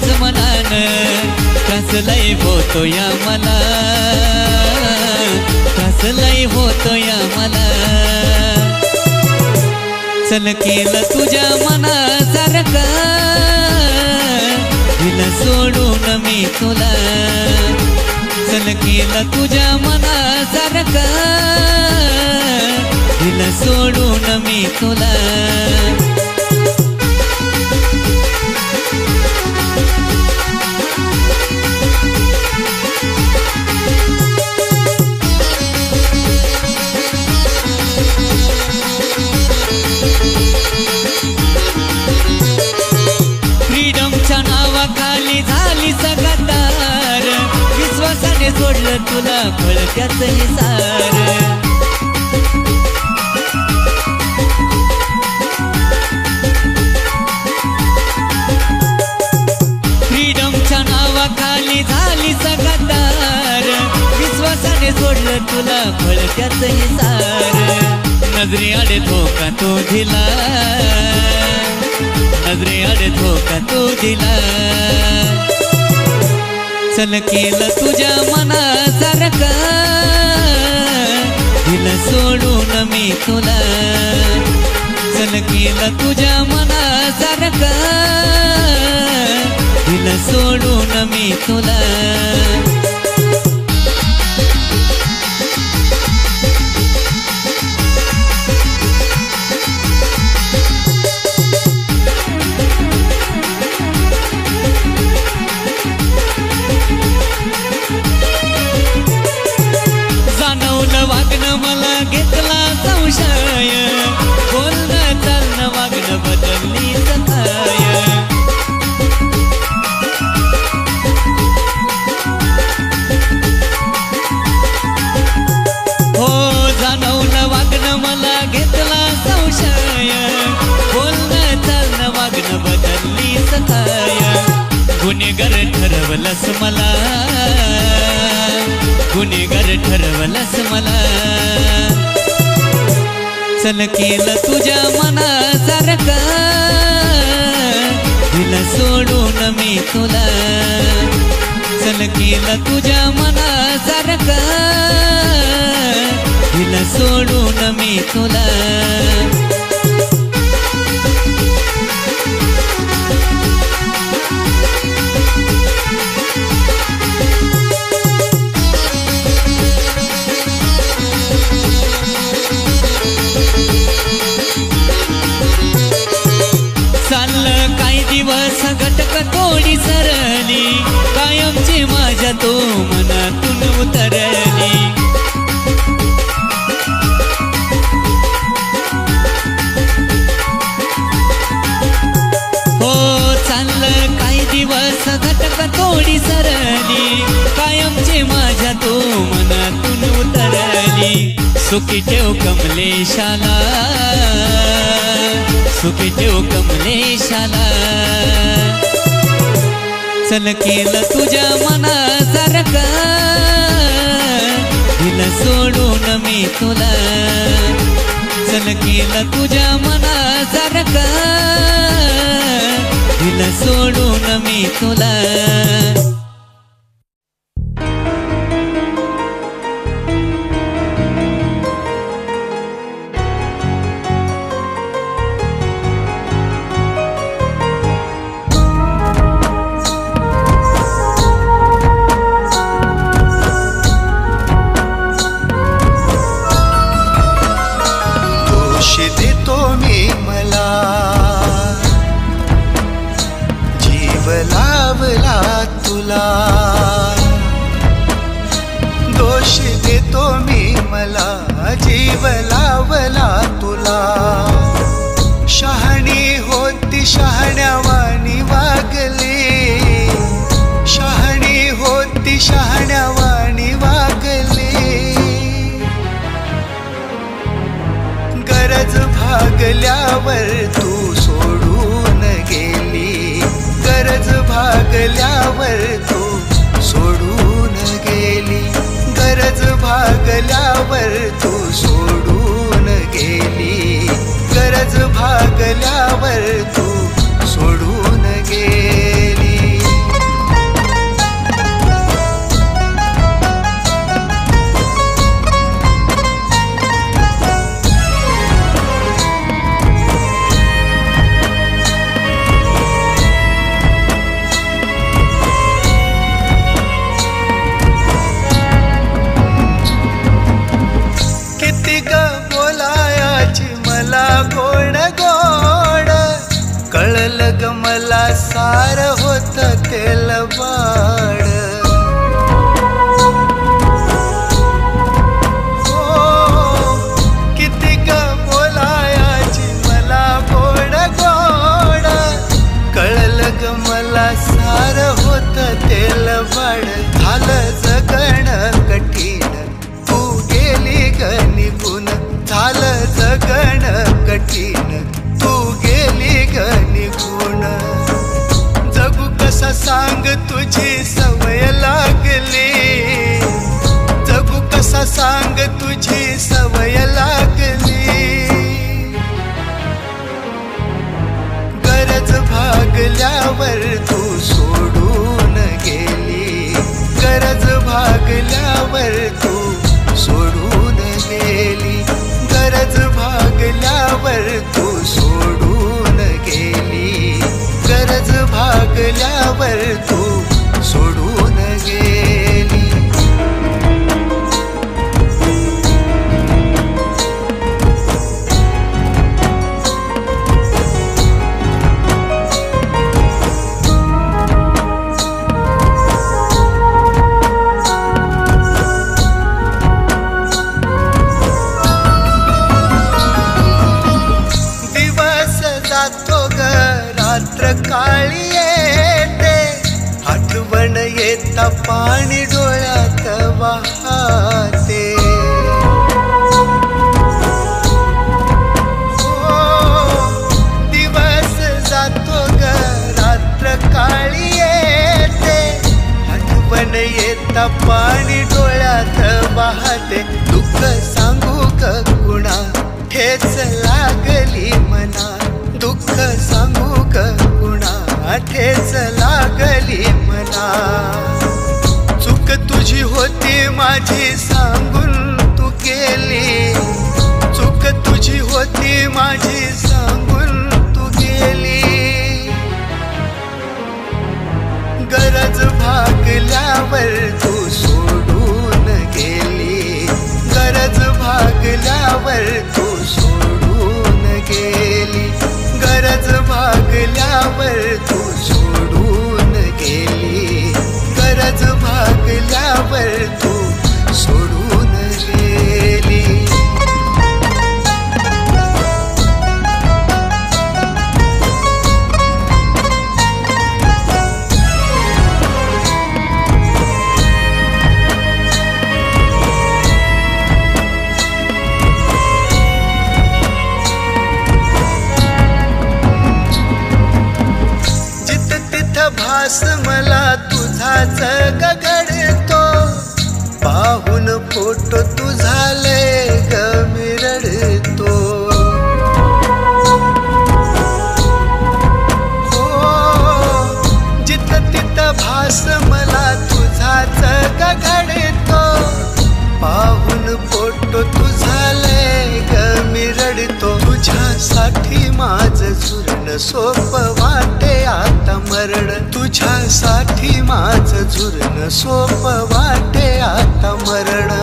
त्याच जाण वागली मनान त्रास होतो या मला. त्रास होतो या मला. चल केलं तुझ्या मनासारखं तिला सोडून मी तुला. चल केलं तुझ्या मनासारखं तिला सोडून मी तुला. सोडलं तुला फळक्याच निसार फ्रीडमच्या नावाखाली झाली सगदार. विश्वासाने सोडलं तुला फळक्याच निसार नजरे आडे धोका तो दिला. नजरे आडे धोका तो दिला. चल केलं तुझ्या मनासारखं. दिलं सोडून मी तुला. चल केलं तुझ्या मनासारखं. दिलं सोडून मी तुला. ठरवलंस मला. गुन्हेगार ठरवलंस मला. चल केलं तुझ्या मनासारखं. तिला सोडून मी तुला. चल केलं तुझ्या मनासारखं. तिला सोडून मी तुला. नाटक कोणी सरली कायमचे माझ्या तो मनातून उतरली. हो चाललं काही दिवस घटक थोडी सरली कायमचे माझ्या तो मनातून उतरली. सुखी ठेव कमलेशाला सुखी ठेव कमलेशाला. चल केलं तुझ्या मनासारखं तिला सोडून मी तुला. चल केलं तुझ्या मनासारखं तिला सोडून मी तुला. लावला तुला. दोष देतो मी मला जीव लावला तुला. शहाणी होती शहाण्यावानी वागले शहाणी होती शहाण्यावानी वागले गरज भागल्यावर भागल्यावर तू सोडून गेली. गरज भागल्यावर तेल सांग तुझी सवय लागली. जगू कसा सांग तुझी सवय लागल्यावर तू सोडून गे कुणा लागली मला. चूक तुझी होती माझी सांगून तू केली. चूक तुझी होती माझी सांगून फोटो तुझा लय ग मिरडतो हो जित तित भास मला तुझाच गगडतो पाहून फोटो तुझा लय ग मिरडतो तुझ्यासाठी माझ झुरण सोप वाटे आता मरण. तुझ्यासाठी माझ झुरण सोप वाटे आता मरण.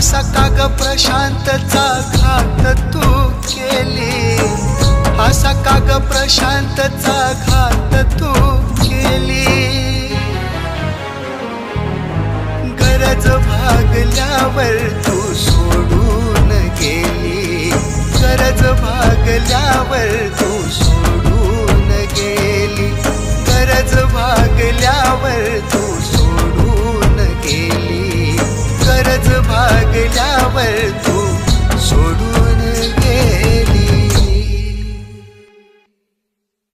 असा काग प्रशांतचा घात तू केली. असा काग प्रशांतचा घात तू केली. गरज भागल्यावर तू सोडून गेली. गरज भागल्यावर तू words